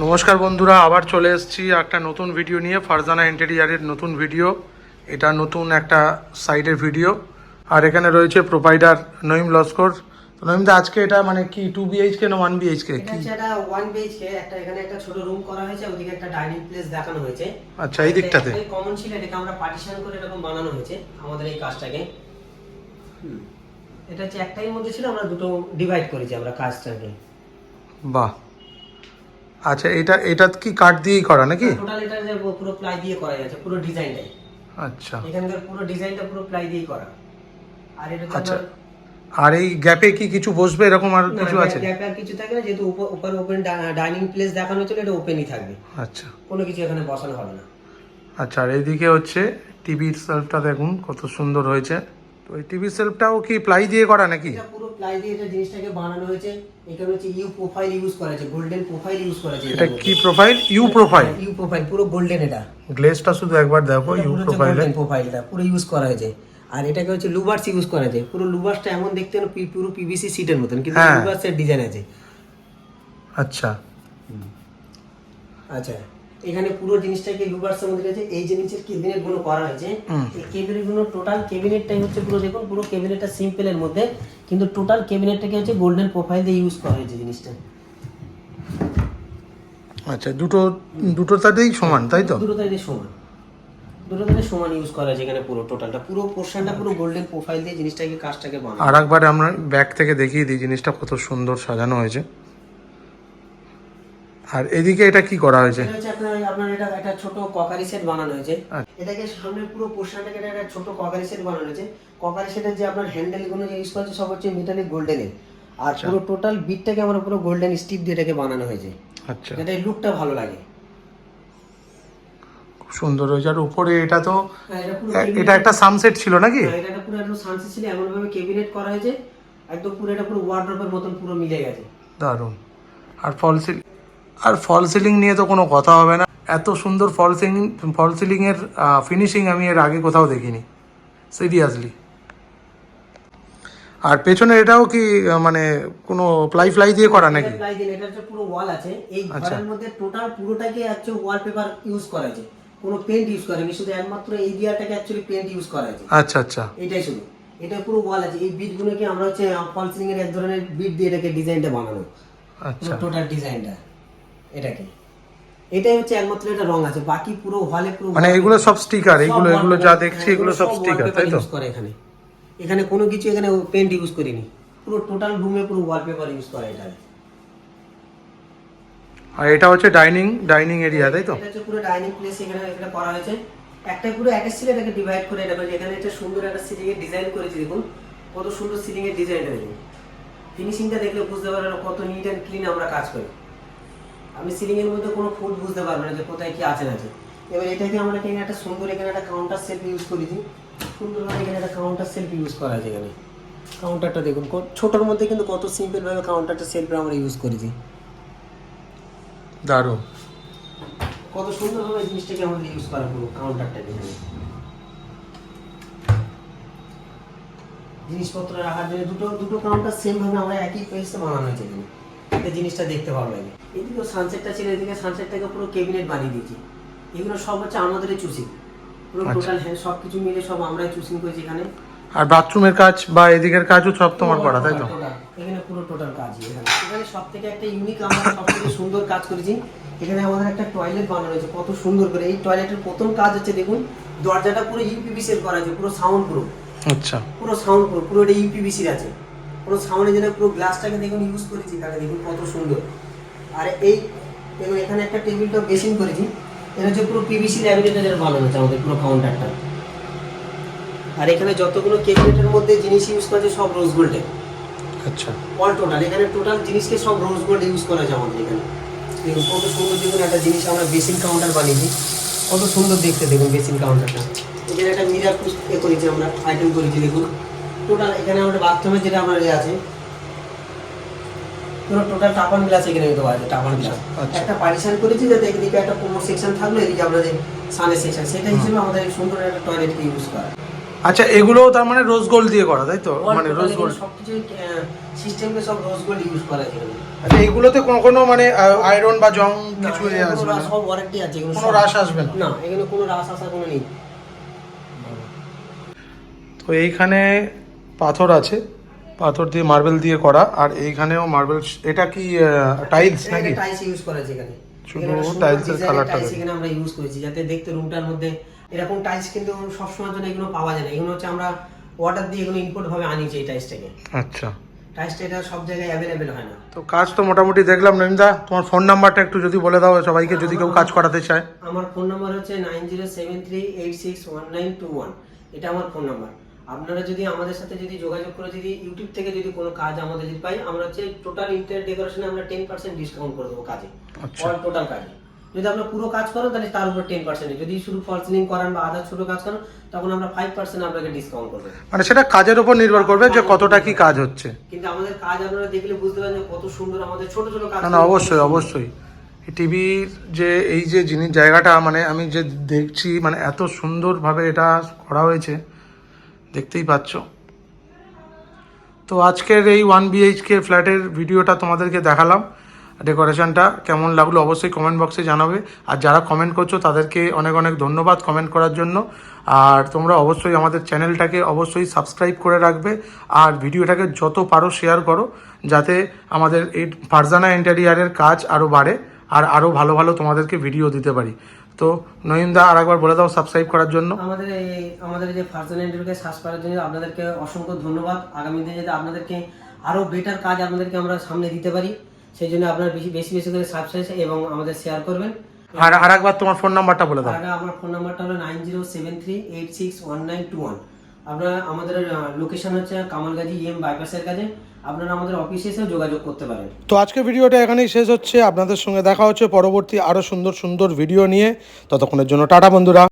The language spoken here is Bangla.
নমস্কার বন্ধুরা আবার চলে এসেছি একটা নতুন ভিডিও নিয়ে ফারজানা ইন্টেরিয়ারের নতুন ভিডিও এটা নতুন একটা সাইডের ভিডিও আর এখানে রয়েছে প্রোভাইডার নঈম লস্কর। তো নঈমদা আজকে এটা মানে কি টু বিএইচকে না ওয়ান বিএইচকে এটা কি? একটা ওয়ান বিএইচকে একটা এখানে একটা ছোট রুম করা হয়েছে ওদিকে একটা ডাইনিং প্লেস দেখানো হয়েছে। আচ্ছা এই দিকটাতে। কমন ছিল এটাকে আমরা পার্টিশন করে এরকম বানানো হয়েছে আমাদের এই কাজটাকে। এটা হচ্ছে একটাই মধ্যে ছিল আমরা দুটো ডিভাইড করেছি আমরা কাজটাকে। বাহ। আচ্ছা এটা এটা কি কাঠ দিয়েই করা নাকি? টোটাল এটা যে পুরো প্লাই দিয়ে করা যাচ্ছে পুরো ডিজাইনটাই। আচ্ছা। এখানকার পুরো ডিজাইনটা পুরো প্লাই দিয়ে করা। আর এটা আচ্ছা। আর এই গ্যাপে কি কিছু বসবে? এরকম আর কিছু আছে? গ্যাপে আর কিছু থাকে না যেহেতু উপর ওপেন ডাইনিং প্লেস দেখানো হয়েছিল এটা ওপেনই থাকবে। আচ্ছা। কোনো কিছু এখানে বসানো হবে না। আচ্ছা আর এইদিকে হচ্ছে টিভির সেলফটা দেখুন কত সুন্দর হয়েছে। তো এই টিভির সেলফটাও কি প্লাই দিয়ে করা নাকি? এটা পুরো প্লাই দিয়ে এটা জিনিসটাকে বানানো হয়েছে এখানে হচ্ছে ইউ প্রোফাইল ইউজ করা আছে গোল্ডেন প্রোফাইল ইউজ করা আছে এটা কি profile U profile U profile পুরো গোল্ডেন এটা। গ্লেজটা শুধু একবার দেখো ইউ প্রোফাইলে গোল্ডেন প্রোফাইলটা পুরো ইউজ করা হয়েছে। আর এটাকে হচ্ছে লুবার্স ইউজ করা আছে পুরো লুবার্সটা এমন দেখতে না পুরো পিভিসি সিটের মতন কিন্তু হ্যাঁ। লুবার্সের ডিজাইন আছে। আচ্ছা। আচ্ছা। এখানে পুরো জিনিসটাকে লুবার্সের মধ্যে আছে এই যে নিচের কেবিনেটগুলো করা হয়েছে। এই কেবিনেটগুলো টোটাল কেবিনেটটাই হচ্ছে পুরো দেখুন পুরো কেবিনেটটা সিম্পলের মধ্যে কিন্তু টোটাল কেবিনেটটাকে হচ্ছে গোল্ডেন প্রোফাইল দিয়ে ইউজ করা হয়েছে জিনিসটা। আচ্ছা দুটো দুটোটাতেই সমান তাই তো? দুটো তাদের সমান। দুটো তাদের সমান ইউজ করা আছে এখানে পুরো টোটালটা পুরো পোর্শনটা পুরো গোল্ডেন প্রোফাইল দিয়ে জিনিসটাকে কাজটাকে বানানো। আর একবার আমরা ব্যাক থেকে দেখিয়ে দিই জিনিসটা কত সুন্দর সাজানো হয়েছে। আর এদিকে এটা কি করা হয়েছে? এটা হচ্ছে আপনার আপনার এটা একটা ছোট ককারি সেট বানানো হয়েছে। আচ্ছা। এটাকে সামনে পুরো পোর্শনটাকে একটা ছোট ককারি সেট বানানো হয়েছে। ককারি সেটের যে আপনার হ্যান্ডেলগুলো যে ইউজ করেছে সব হচ্ছে মেটালিক গোল্ডেনের আর পুরো টোটাল বিটটাকে আমরা পুরো গোল্ডেন স্টিপ দিয়ে এটাকে বানানো হয়েছে। আচ্ছা। যাতে লুকটা ভালো লাগে। খুব সুন্দর হয়েছে। আর উপরে এটা তো হ্যাঁ, এটা একটা সানসেট ছিল নাকি? হ্যাঁ, এটা একটা পুরো একদম সানসেট ছিল। এমন ভাবে কেবিনেট করা হয়েছে। একদম পুরো এটা পুরো ওয়ার্ড্রপের মতন পুরো মিলে গেছে। দারুণ। আর ফল সিলিং আর ফল সিলিং নিয়ে তো কোনো কথা হবে না। এত সুন্দর ফল সিলিং ফল সিলিংয়ের ফিনিশিং আমি এর আগে কোথাও দেখিনি। সিরিয়াসলি আর পেছনে এটাও কি মানে কোনো প্লাই ফ্লাই দিয়ে করা নাকি? প্লাই দিন এটা হচ্ছে পুরো ওয়াল আছে। এই আচ্ছা। ঘরের মধ্যে টোটাল পুরোটাকে অ্যাকচুয়ালি ওয়ালপেপার ইউজ করা আছে কোনো পেন্ট ইউজ করেনি শুধু একমাত্র এই দিয়াটাকে অ্যাকচুয়ালি পেন্ট ইউজ করা আছে আচ্ছা আচ্ছা। এটাই শুধু। এটা পুরো ওয়াল আছে। এই বিট গুলোকে আমরা হচ্ছে ফল সিলিং এর এক ধরনের বিট দিয়ে এটাকে ডিজাইনটা বানানো। আচ্ছা। টোটাল ডিজাইনটা এটাকে। এটাই হচ্ছে একমাত্র এটা রং আছে বাকি পুরো হলে পুরো মানে এগুলো সব স্টিকার এগুলো এগুলো যা দেখছি এগুলো সব স্টিকার তাই তো? করে এখানে। এখানে কোনো কিছু এখানে পেন্ট ইউজ করিনি। পুরো টোটাল রুমে পুরো ওয়ালপেপার ইউজ করা এটা। আর এটা হচ্ছে ডাইনিং ডাইনিং এরিয়া তাই তো? এটা হচ্ছে পুরো ডাইনিং প্লেস এখানে এখানে করা হয়েছে। একটা পুরো অ্যাটাচ ছিল এটাকে ডিভাইড করে এটা এখানে একটা সুন্দর একটা সিলিং এর ডিজাইন করেছি দেখুন। কত সুন্দর সিলিং এর ডিজাইনটা দেখুন। ফিনিশিংটা দেখলে বুঝতে পারবেন কত নিট অ্যান্ড ক্লিন আমরা কাজ করি। আপনি সিলিং এর মধ্যে কোনো ফুড বুঝতে পারবেন না যে কোথায় কি আছে না আছে। এবার এটাকে আমরা এখানে একটা সুন্দর এখানে একটা কাউন্টার সেলফ ইউজ করেছি সুন্দরভাবে এখানে একটা কাউন্টার সেলফ ইউজ করা আছে এখানে। কাউন্টারটা দেখুন কত- ছোটোর মধ্যে কিন্তু কত সিম্পল ভাবে কাউন্টারটা সেলফ আমরা ইউজ করেছি দারুণ। কত সুন্দরভাবে জিনিসটাকে আমাদের ইউজ করা পুরো কাউন্টারটা এখানে। জিনিসপত্র রাখার জন্য দুটো দুটো কাউন্টার সেম ভাবে আমরা একই পেজে বানানো হয়েছে যাতে জিনিসটা দেখতে ভালো লাগে। এদিকে সানসেটটা ছিল এদিকে সানসেটটাকে পুরো ক্যাবিনেট বানিয়ে দিয়েছি। এগুলো সব হচ্ছে আমাদেরই চুজিং পুরো আচ্ছা। টোটাল হ্যান্ড সব কিছু মিলে সব আমরাই চুজিং করেছি এখানে। আর বাথরুমের কাজ বা এদিকের কাজও সব তোমার করা তাই তো? এখানে পুরো টোটাল কাজ এখানে। এখানে সব থেকে একটা ইউনিক আমরা সব থেকে সুন্দর কাজ করেছি। এখানে আমাদের একটা টয়লেট বানানো হয়েছে কত সুন্দর করে। এই টয়লেটের প্রথম কাজ হচ্ছে দেখুন দরজাটা পুরো ইউপিভিসি করা আছে পুরো সাউন্ড প্রুফ আচ্ছা। পুরো সাউন্ড প্রুফ পুরো এটা ইউপিভিসির আছে। পুরো সাউন্ডের জন্য পুরো গ্লাসটাকে দেখুন ইউজ করেছি এখানে দেখুন কত সুন্দর। আর এই এবং এখানে একটা টেবিলটা বেসিন করেছি। এটা হচ্ছে পুরো পিভিসি ল্যামিনেটের বানানো আছে আমাদের পুরো কাউন্টারটা আর এখানে যতগুলো ক্যাবিনেটের মধ্যে জিনিস ইউজ করেছে সব রোজ গোল্ডের আচ্ছা। অল টোটাল এখানে টোটাল জিনিসকে সব রোজ গোল্ড ইউজ করা যায় আমাদের এখানে। দেখুন কত সুন্দর দেখুন একটা জিনিস আমরা বেসিন কাউন্টার বানিয়েছি। কত সুন্দর দেখতে দেখুন বেসিন কাউন্টারটা এখানে একটা মিরার এ করেছি আমরা আইটেম করেছি দেখুন। টোটাল এখানে আমাদের বাথরুমে যেটা আমার ইয়ে আছে পুরো টোটাল টাপান গ্লাস এখানে দেওয়া আছে টাপান গ্লাস। একটা পার্টিশন করেছি যাতে এদিকে একটা কোমর সেকশন থাকল এদিকে আমাদের সানের সেকশন সেটা হিসেবে আমাদের সুন্দর একটা টয়লেটকে ইউজ করা। আচ্ছা এগুলো তার মানে রোজ গোল্ড দিয়ে করা তাই তো? মানে রোজ গোল্ড সবকিছু সিস্টেমে সব রোজ গোল্ড ইউজ করা আছে আচ্ছা এগুলোতে কোনো কোনো মানে আয়রন বা জং কিছু এ আসবে না? সব ওয়ারেন্টি আছে এগুলো কোনো রাশ আসবে না? না এখানে কোনো রাস আসার কোনো নেই। তো এইখানে পাথর আছে। পাথর দিয়ে মার্বেল দিয়ে করা আর এইখানেও মার্বেল এটা কি টাইলস নাকি? টাইলস ইউজ করা আছে এখানে। শুধু এখানে সুন্দর tiles এর design colour টা tiles দেখুন। এখানে আমরা ইউজ করেছি যাতে দেখতে রুমটার মধ্যে এরকম টাইলস কিন্তু সবসময়ের জন্য এগুলো পাওয়া যায় না। এগুলো হচ্ছে আমরা অর্ডার দিয়ে এগুলো ইম্পোর্ট ভাবে আনিছি এই টাইলসটাকে আচ্ছা। টাইলসটা এটা সব জায়গায় অ্যাভেলেবেল হয় না। তো কাজ তো মোটামুটি দেখলাম নইমদা তোমার ফোন নাম্বারটা একটু যদি বলে দাও সবাইকে যদি কেউ কাজ করাতে চায়। আমার ফোন নাম্বার হচ্ছে nine zero seven three eight six one nine two one এটা আমার ফোন নাম্বার আপনারা যদি আমাদের সাথে যদি যোগাযোগ করে যদি ইউটিউব থেকে যদি কোনো কাজ আমাদের যদি পাই আমরা হচ্ছে টোটাল ইন্টার ডেকোরেশনে আমরা টেন পার্সেন্ট ডিসকাউন্ট করে দেবো কাজে। আচ্ছা। অল টোটাল কাজে। যদি আপনার পুরো কাজ করেন তাহলে তার উপর টেন পার্সেন্ট যদি শুধু ফল সিলিং করান বা আদার ছোট কাজ করেন তখন আমরা ফাইভ পার্সেন্ট আপনাকে ডিসকাউন্ট করব। মানে সেটা কাজের উপর নির্ভর করবে যে কতটা কি কাজ হচ্ছে। কিন্তু আমাদের কাজ আপনারা দেখলে বুঝতে পারেন যে কত সুন্দর আমাদের ছোট ছোট কাজ না অবশ্যই অবশ্যই। টিভির যে এই যে জিনিস জায়গাটা মানে আমি যে দেখছি মানে এত সুন্দরভাবে এটা করা হয়েছে দেখতেই পাচ্ছ। তো আজকের এই ওয়ান বিএইচকে ফ্ল্যাটের ভিডিওটা তোমাদেরকে দেখালাম, ডেকোরেশনটা কেমন লাগল অবশ্যই কমেন্ট বক্সে জানাবে। আর যারা কমেন্ট করছ, তাদেরকে অনেক অনেক ধন্যবাদ কমেন্ট করার জন্য। আর তোমরা অবশ্যই আমাদের চ্যানেলটাকে অবশ্যই সাবস্ক্রাইব করে রাখবে। আর ভিডিওটাকে যত পারো শেয়ার করো, যাতে আমাদের এই ফারজানা ইন্টেরিয়ারের কাজ আরও বাড়ে, আর আরও ভালো ভালো তোমাদেরকে ভিডিও দিতে পারি। তো নয়নদা আর একবার বলে দাও সাবস্ক্রাইব করার জন্য। আমাদের এই আমাদের যে ফার্স্ট ইন্টারভিউকে সার্চ করার জন্য আপনাদেরকে অসংখ্য ধন্যবাদ। আগামী দিনে যাতে আপনাদেরকে আরও বেটার কাজ আপনাদেরকে আমরা সামনে দিতে পারি সেই জন্য আপনারা বেশি বেশি বেশি করে সাবস্ক্রাইব এবং আমাদের শেয়ার করবেন। আর আর একবার তোমার ফোন নাম্বারটা বলে দাও। আমার ফোন নাম্বারটা হলো nine zero seven three eight six one nine two one আপনারা আমাদের লোকেশন হচ্ছে কামালগাজি ইএম বাইপাসের কাছে। আপনারা আমাদের অফিসে এসেও যোগাযোগ করতে পারেন। তো আজকে ভিডিওটা এখানেই শেষ হচ্ছে। আপনাদের সঙ্গে দেখা হচ্ছে পরবর্তী আরও সুন্দর সুন্দর ভিডিও নিয়ে। ততক্ষণের জন্য টাটা বন্ধুরা।